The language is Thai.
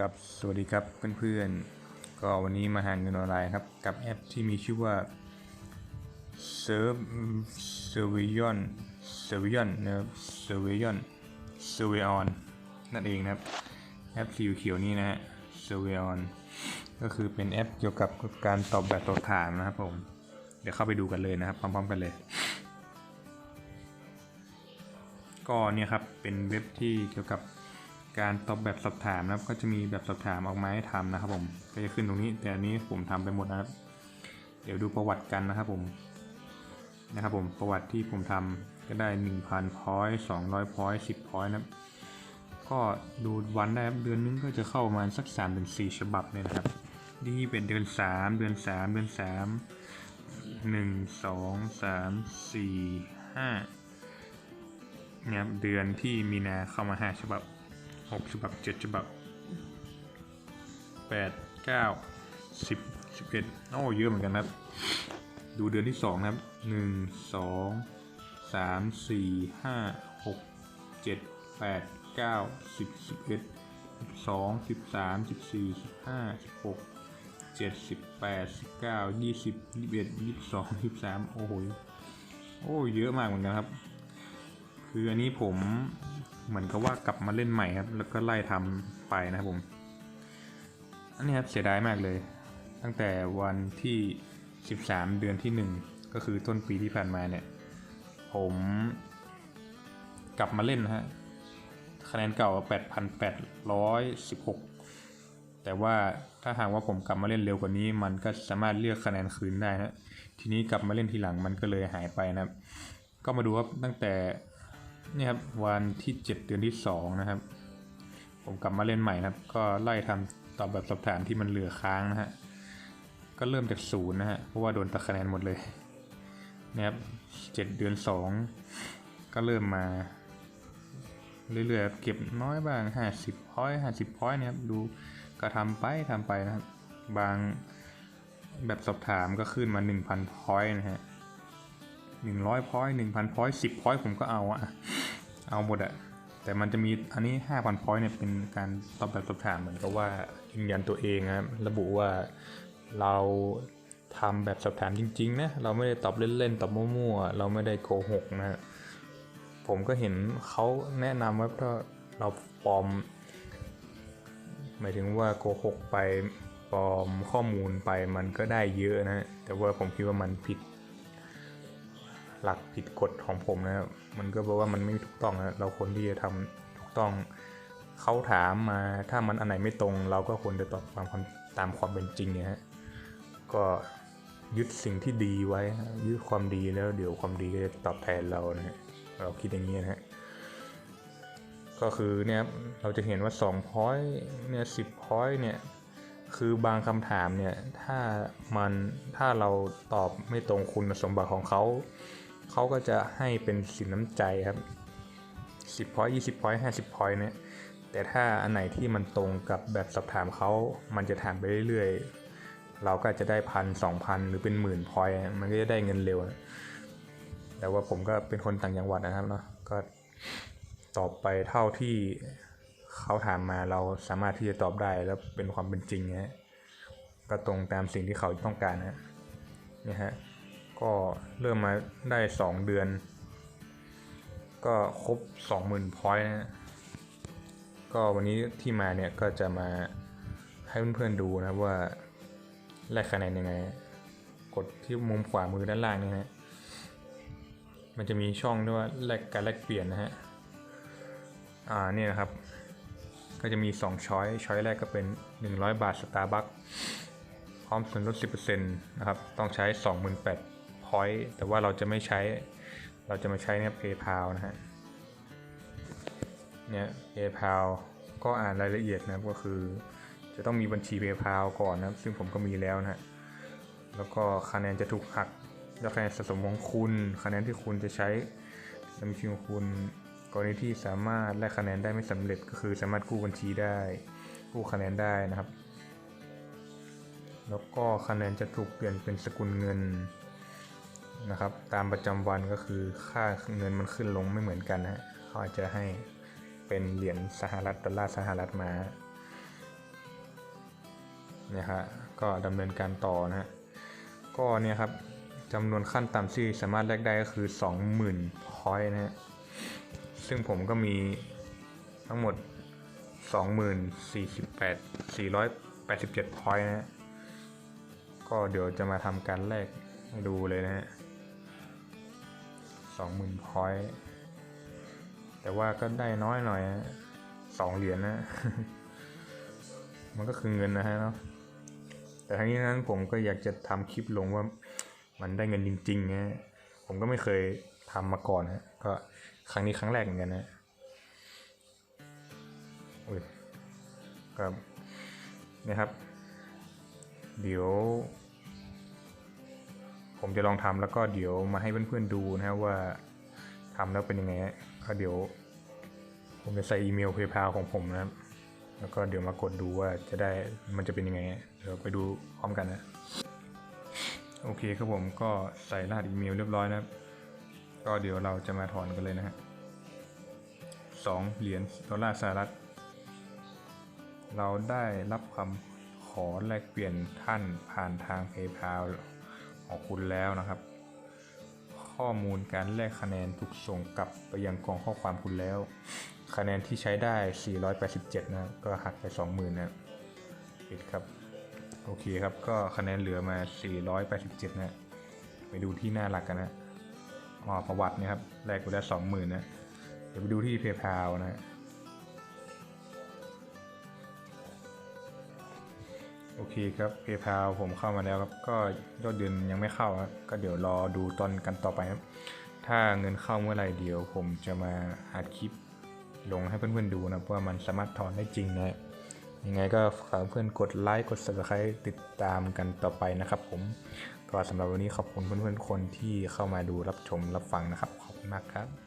กับสวัสดีครับเพื่อนๆ ก็วันนี้มาหาเงินออนไลน์ครับ กับแอปที่มีชื่อว่า Serve s e r v i o n s e r v i o n นะครับ s e r v i o n s e r v i o n นั่นเองนะครับ แอปสีเขียวนี้นะฮะ s e r v i o n ก็คือเป็นแอปเกี่ยวกับการตอบแบบสอบถามนะครับผม เดี๋ยวเข้าไปดูกันเลยนะครับ พร้อมๆกันเลย ก็เนี่ยครับเป็นเว็บที่เกี่ยวกับ การตอบแบบสอบถามนะครับ ก็จะมีแบบสอบถามออกมาให้ทำนะครับผมก็จะขึ้นตรงนี้ แต่อันนี้ผมทำไปหมดนะครับ เดี๋ยวดูประวัติกันนะครับผมนะครับผมประวัติที่ผมทำก็ได้ 1,000พอยต์200พอยต์10พอยต์นะครับ ก็ดูวันได้ครับเดือนนึงก็จะเข้าประมาณสัก3ถึง4ฉบับเลยนะครับนี่เป็นเดือน 3 เดือน 3 เดือน 3 1 2 3 4 5เนี่ยเดือนที่มีนาเข้ามาห้าฉบับ หกฉบับเจ็ดฉบับแปดเก้าสิบสิบเอ็ดโอ้เยอะเหมือนกันครับ ดูเดือนที่สองนะครับหนึ่งสองสามสี่ห้าหกเจ็ดแปดเก้าสิบสิบเอ็ดสิบสองสิบสามสิบสี่สิบห้าสิบหกเจ็ดสิบแปดสิบเก้ายี่สิบยี่สิบเอ็ดยี่สิบสองยี่สิบสามโอ้โหโอ้เยอะมากเหมือนกันครับ คืออันนี้ผมเหมือนกับว่ากลับมาเล่นใหม่ครับ แล้วก็ไล่ทำไปนะครับผม อันนี้ครับเสียดายมากเลย ตั้งแต่วันที่ 13 เดือนที่ 1 ก็คือต้นปีที่ผ่านมาเนี่ย ผมกลับมาเล่นนะฮะ คะแนนเก่า 8,816 แต่ว่าถ้าหากว่าผมกลับมาเล่นเร็วกว่านี้ มันก็สามารถเลือกคะแนนคืนได้นะ ทีนี้กลับมาเล่นทีหลังมันก็เลยหายไปนะครับ ก็มาดูครับตั้งแต่ เนี่ยครับวันที่ 7 เดือนที่ 2 นะครับ ผมกลับมาเล่นใหม่นะครับ ก็ไล่ทำตอบแบบสอบถามที่มันเหลือค้างนะฮะ ก็เริ่มจากศูนย์นะฮะ เพราะว่าโดนตัดคะแนนหมดเลยนะครับเจ็ดเดือน 2 ก็เริ่มมา เรื่อยๆเก็บน้อยบ้าง 50พอย50พอยเนี่ยครับ ดูก็ทำไปทำไปนะครับ บางแบบสอบถามก็ขึ้นมา 1,000พอยนะฮะ หนึ่งร้อยพอยหนึ่งพันพอยสิบพอยผมก็เอาอะเอาหมดอะแต่มันจะมีอันนี้ห้าพันพอยเนี่ยเป็นการตอบแบบสอบถามเหมือนกับว่ายืนยันตัวเองนะครับระบุว่าเราทำแบบสอบถามจริงๆนะเราไม่ได้ตอบเล่นๆตอบมั่วๆเราไม่ได้โกหกนะผมก็เห็นเขาแนะนำว่าถ้าเราปลอม หมายถึงว่าโกหกไปปลอมข้อมูลไปมันก็ได้เยอะนะ แต่ว่าผมคิดว่ามันผิด หลักผิดกฎของผมนะครับมันก็แปลว่ามันไม่ถูกต้องนะเราควรที่จะทำถูกต้องเขาถามมาถ้ามันอันไหนไม่ตรง เราก็ควรจะตอบตามความตามความเป็นจริงนะฮะก็ยึดสิ่งที่ดีไว้ฮะยึดความดีแล้วเดี๋ยวความดีก็จะตอบแทนเรานะฮะเราคิดอย่างนี้นะฮะก็คือเนี่ยครับเราจะเห็นว่า2 point เนี่ย10 point เนี่ยคือบางคำถามเนี่ยถ้ามันถ้าเราตอบไม่ตรงคุณสมบัติของเขา เขาก็จะให้เป็นสินน้ำใจครับ10 point 20 point 50 point เนี่ยแต่ถ้าอันไหนที่มันตรงกับแบบสอบถามเขา มันจะถามไปเรื่อยๆ เราก็จะได้พันสองพันหรือเป็นหมื่นพอยมันก็จะได้เงินเร็ว แต่ว่าผมก็เป็นคนต่างจังหวัดนะครับเนาะ ก็ตอบไปเท่าที่เขาถามมาเราสามารถที่จะตอบได้แล้วเป็นความเป็นจริงนะฮะก็ตรงตามสิ่งที่เขาต้องการนะนี่ฮะ ก็เริ่มมาได้ 2 เดือน ก็ครบ 20,000พอยต์นะก็วันนี้ที่มาเนี่ยก็จะมาให้เพื่อนๆดูนะว่าแลกคะแนนยังไง กดที่มุมขวามือด้านล่างนี่ฮะมันจะมีช่องด้วยว่าแลกการแลกเปลี่ยนนะฮะอ่าเนี่ยนะครับ ก็จะมี 2 ช้อยช้อยแรกก็เป็น 100 บาท Starbucks พร้อมส่วนลด 10%นะครับ ต้องใช้ 28,000 point แต่ว่าเราจะไม่ใช้ เราจะมาใช้เนี่ย PayPal นะฮะ เนี่ย PayPal ก็อ่านรายละเอียดนะครับ ก็คือจะต้องมีบัญชี PayPal ก่อนนะครับ ซึ่งผมก็มีแล้วนะฮะ แล้วก็คะแนนจะถูกหักจากคะแนนสะสมของคุณ คะแนนที่คุณจะใช้ในบัญชีของคุณกรณีที่สามารถแลกคะแนนได้ไม่สำเร็จก็คือสามารถกู้บัญชีได้ กู้คะแนนได้นะครับ แล้วก็คะแนนจะถูกเปลี่ยนเป็นสกุลเงิน นะครับ ตามประจำวันก็คือค่าเงินมันขึ้นลงไม่เหมือนกันนะเขาอาจจะให้เป็นเหรียญสหรัฐดอลลาร์สหรัฐมาเนี่ยฮะก็ดำเนินการต่อนะฮะก็เนี่ยครับจำนวนขั้นต่ำที่สามารถแลกได้ก็คือ 20,000พอยต์นะฮะซึ่งผมก็มีทั้งหมด 20,048 487พอยต์นะฮะก็เดี๋ยวจะมาทำการแลกให้ดูเลยนะฮะ 20,000พอยต์แต่ว่าก็ได้น้อยหน่อยสองเหรียญนะ มันก็คือเงินนะฮะเนาะแต่ทั้งนี้นั้นผมก็อยากจะทำคลิปลงว่ามันได้เงินจริงๆนะผมก็ไม่เคยทำมาก่อนนะก็ครั้งนี้ครั้งแรกเหมือนกันนะอุ้ยก็เนี่ยครับ เดี๋ยว ผมจะลองทำแล้วก็เดี๋ยวมาให้เพื่อนๆดูนะว่าทำแล้วเป็นยังไงก็เดี๋ยว ผมจะใส่อีเมลเพย์พาของผมนะครับแล้วก็เดี๋ยวมากดดูว่าจะได้มันจะเป็นยังไง เดี๋ยวไปดูพร้อมกันนะ โอเคครับผมก็ใส่รหัสอีเมลเรียบร้อยนะครับ ก็เดี๋ยวเราจะมาถอนกันเลยนะฮะสองเหรียญดอลลาร์สหรัฐ เราได้รับคำขอแลกเปลี่ยนท่านผ่านทาง PayPal ของคุณแล้วนะครับ ข้อมูลการแลกคะแนนถูกส่งกลับไปยังกองข้อความคุณแล้ว คะแนนที่ใช้ได้ 487 นะก็หักไป 20,000นะปิดครับ โอเคครับ ก็คะแนนเหลือมา 487 นะ ไปดูที่หน้าหลักกันนะอ๋อประวัตินะครับแลกไปได้20,000นะเดี๋ยวไปดูที่ PayPal นะ โอเคครับ PayPal ผมเข้ามาแล้วครับ ก็ยอดเดือนยังไม่เข้าครับก็เดี๋ยวรอดูตอนกันต่อไปครับ ถ้าเงินเข้าเมื่อไหร่เดี๋ยวผมจะมาอัดคลิปลงให้เพื่อนๆดูนะว่ามันสามารถถอนได้จริงนะยังไงก็ฝากเพื่อนกดไลค์กด subscribe ติดตามกันต่อไปนะครับ ผมก็สำหรับวันนี้ขอบคุณเพื่อนๆคนที่เข้ามาดูรับชมรับฟังนะครับ ขอบคุณมากครับ